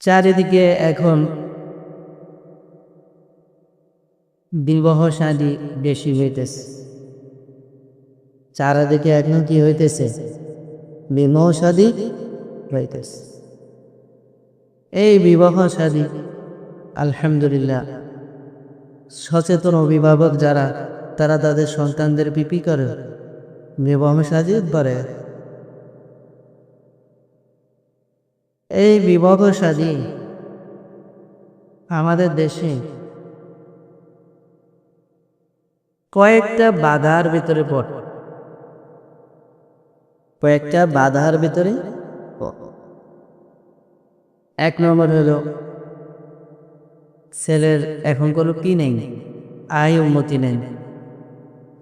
চারিদিকে এখন বিবাহ শাদী বেশি হইতেছে। চারিদিকে এখন কি হইতেছে? বিবাহ শাদী হইতেছে এই বিবাহ আলহামদুলিল্লাহ, সচেতন অভিভাবক যারা, তারা তাদের সন্তানদের পিপি করে। বিবাহ শাদী করে এই বিবাহ শাদী আমাদের দেশে কয়েকটা বাধার ভিতরে পড়ে। কয়েকটা বাধার ভিতরে এক নম্বর হলো, ছেলের এখন কোনো কি নেই, আয় উন্নতি নেই।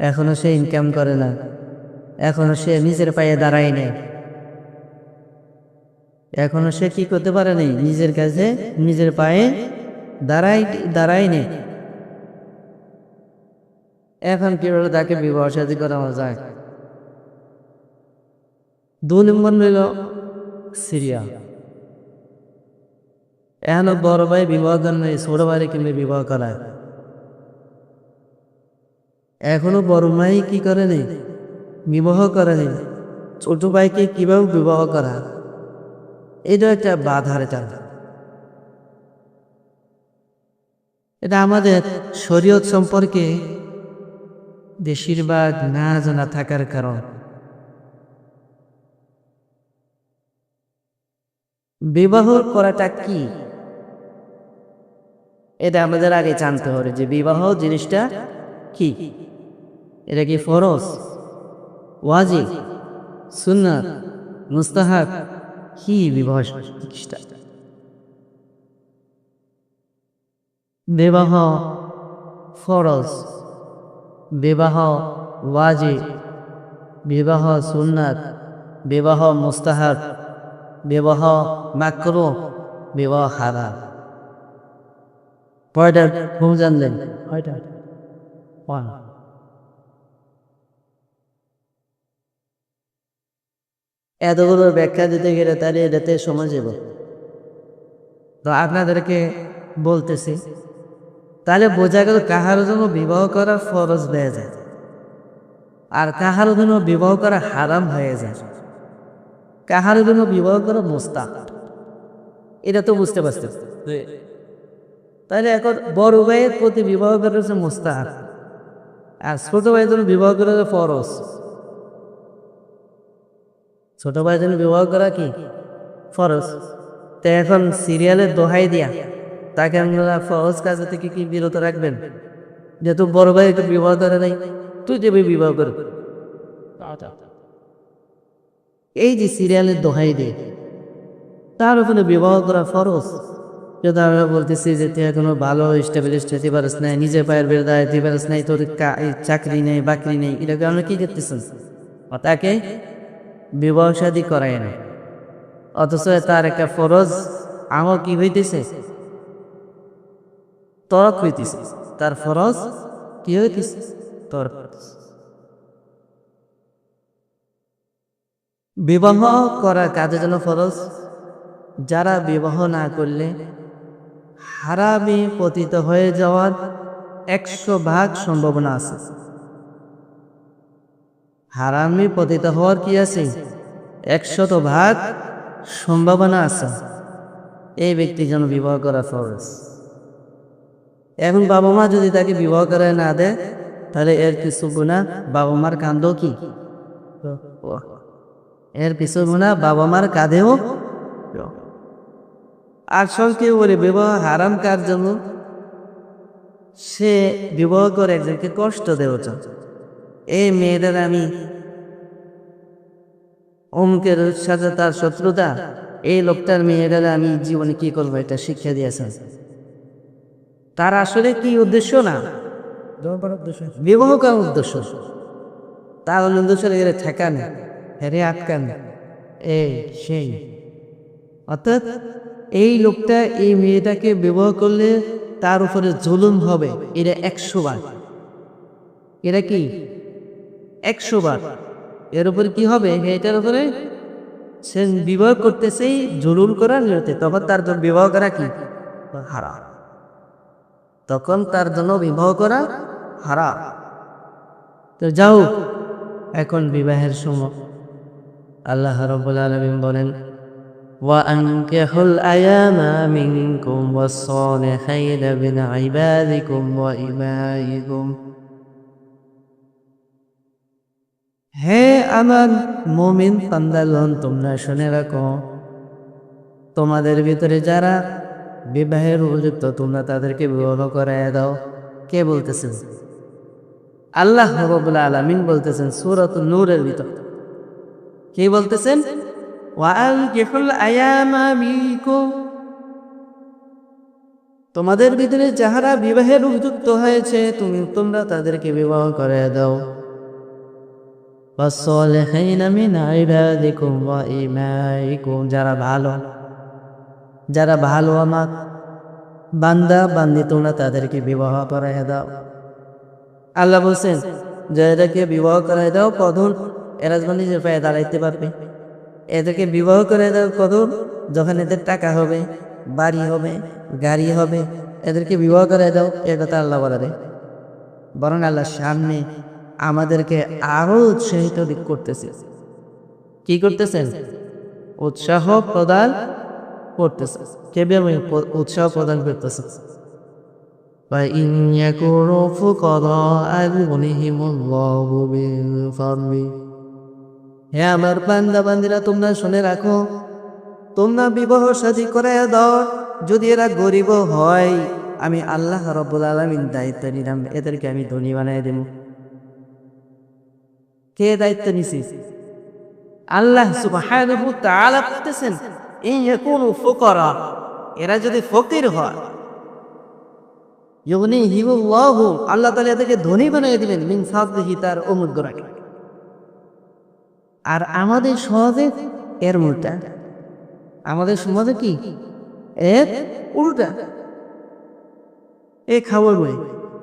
এখনও সে ইনকাম করে না। এখনও সে নিজের পায়ে দাঁড়ায় নেই। এখনও সে কি করতে পারে নাই নিজের কাছে নিজের পায়ে দাঁড়াই নেই এখন কীভাবে তাকে বিবাহ সাথী করানো যায়। দু নম্বর হইল সিরিয়া। এখনও বড় ভাই বিবাহ করে নাই ছোট ভাই কিনে বিবাহ করায়। এখনও বড় ভাই কি করে নেই বিবাহ করেনি। ছোট ভাইকে কীভাবে বিবাহ করা এটা একটা বাধার এটা আমাদের শরীয়ত সম্পর্কে বেশিরভাগ না জানা থাকার কারণ। বিবাহ করাটা কি? এটা আমাদের আগে জানতে হবে যে বিবাহ জিনিসটা কি? এটা কি ফরজ? ওয়াজিব? সুন্নাত? মুস্তাহাব? কি বিবাহ জিনিসটা বিবাহ ফরজ, বিবাহ ওয়াজিব, বিবাহ সুন্নাত, বিবাহ মুস্তাহাব, বিবাহ মাকরু, বিবাহ হারাম। কয়টা ঘুম জানলেন। কয়টা ওয়ান এতগুলোর ব্যাখ্যা দিতে গেলে তাহলে এটাতে সময় যাব। তো আপনাদেরকে বলতেছি, তাহলে বোঝা গেল কাহার জন্য বিবাহ করা ফরজ হয়ে যায় আর কাহার জন্য বিবাহ করা হারাম হয়ে যায়। কাহার জন্য বিবাহ করা মোস্তাক এটা তো বুঝতে পারছে। তাহলে এখন বড় ভাইয়ের প্রতি বিবাহ করা হচ্ছে মোস্তাক আর ছোট ভাইয়ের জন্য বিবাহ করা ফরজ। ছোট ভাইয়ের জন্য বিবাহ করা কি? ফরজ। তো এখন সিরিয়ালের দোহাই দিয়া তাকে আপনারা ফরজ কাজ থেকে কি বিরত রাখবেন? যেহেতু বড় ভাই একটু বিবাহ করে নাই তুই যাবি বিবাহ করে। এই যে সিরিয়ালের দোহাই দিয়ে তার ওখানে বিবাহ করা ফরজ? যদি আমরা বলতেছি যে তুই এখনও ভালো স্টেবলিস্ট হতে পারিস নাই নিজের পায়ের বেড়ে দাঁড়াতে পারিস নাই তোর চাকরি নেই বাকরি নেই এটাকে আমরা কি করতেছেন? তাকে বিবাহ শাদী করায় না। অথচ তার একটা ফরজ আমল কি হইতেছে? তরক হইতেছে। তার ফরজ কি হইতেছে? তরক। বিবাহ করা কাজে যেন ফরজ। যারা বিবাহ না করলে হারামে পতিত হয়ে যাওয়ার একশো ভাগ সম্ভাবনা আছে। হারামে পতিত হওয়ার কি আছে? একশত ভাগ সম্ভাবনা আছে। এই ব্যক্তি যেন বিবাহ করা ফরজ। এখন বাবা মা যদি তাকে বিবাহ করে না দেয়, তাহলে এর কিছু গুণা বাবা মার কান্দ কি? এর কিছু গুণা বাবা মার কাঁধেও আসল কেউ বলে বিবাহ হারাম কার জন্য? সে বিবাহ করে একজনকে কষ্ট দেওয়া এই মেয়েদের আমি অমুকের সাথে তার শত্রুতা, এই লোকটার মেয়েদের আমি জীবনে কি করব এটা শিক্ষা দিয়েছেন। তার আসলে কি উদ্দেশ্য না? বিবাহ করার উদ্দেশ্য। তার উদ্দেশ্য এর ঠেকান হেরে আটকান। এই সেই। অর্থাৎ এই লোকটা, এই মেয়েটাকে বিবাহ করলে তার উপরে জুলুম হবে এটা একশো বার। এটা কি? একশো বার এর উপরে কি হবে এটার উপরে সে বিবাহ করতেছেই জরুর করার নিয়তে তখন তার জন্য বিবাহ করা কি হারাম তখন তার জন্য বিবাহ করা হারাম তো যাও এখন বিবাহের সময় আল্লাহ রব্বুল আলামিন বলেন وأنكحوا الأيام منكم والصالحين من عبادكم وإمائكم হে আমার মমিন পান্দালন তোমরা শুনে রাখো, তোমাদের ভিতরে যারা বিবাহের উপযুক্ত, তোমরা তাদেরকে বিবাহ করায় দাও। কে বলতেছেন? আল্লাহ রবুল্লা আলমিন বলতেছেন সুরত নূরের ভিতর। কে বলতেছেন? তোমাদের ভিতরে যাহারা বিবাহের উপযুক্ত হয়েছে, তুমি তোমরা তাদেরকে বিবাহ করে দাও। والصالحين من عبادكم وإمائكم যারা ভালো যারা ভালো আমার বান্দা বান্দি তোমরা তাদেরকে বিবাহ করাই দাও আল্লাহ বলছেন যে এদেরকে বিবাহ করাই দাও কখন এরা যখন নিজের পায়ে দাঁড়াইতে পারবে এদেরকে বিবাহ করে দাও কখন যখন এদের টাকা হবে বাড়ি হবে গাড়ি হবে এদেরকে বিবাহ করে দাও এটা তো আল্লাহ বলে দেয় বরং আল্লাহ সামনে আমাদেরকে আরো উৎসাহিত দিক করতেছে কি করতেছেন উৎসাহ প্রদান করতেছে কে আমি উৎসাহ প্রদান করতেছে وإن يكونوا فقراء يغنيهم الله من فضله হে আমার বান্দা বান্দিরা তোমরা শুনে রাখো তোমরা বিবাহ সাথী করে দাও যদি এরা গরিব হয় আমি আল্লাহ রব্বুল আলমিন দায়িত্ব নিলাম এদেরকে আমি ধনী বানাই দেব কে দায়িত্ব নিছি? আল্লাহ সুবহানাহু বলতেছেন এরা যদি ফকির হয়, ইউগনিহিমুল্লাহু, আল্লাহ এদেরকে ধনী বানিয়ে তার আর আমাদের সমাজে এর উল্টা। আমাদের সমাজে কি? উল্টা। এ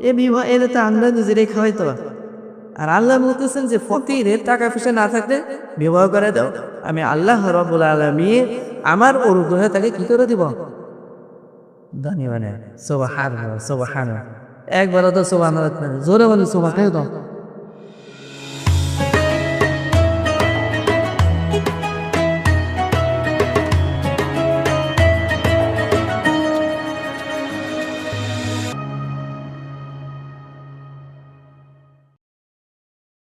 এ বিবাহ, এদের তো আমরা নিজেরাই খাওয়াই তো আর আল্লাহ বলতেছেন যে ফকিরের টাকা পয়সা না থাকলে বিবাহ করে দাও। আমি আল্লাহ রবুল আলমী আমার অনুগ্রহে তাকে কি করে দিব? ধনী মানে সোভা হার একবার তো সোভা জোরে বলে সোবাহান দাও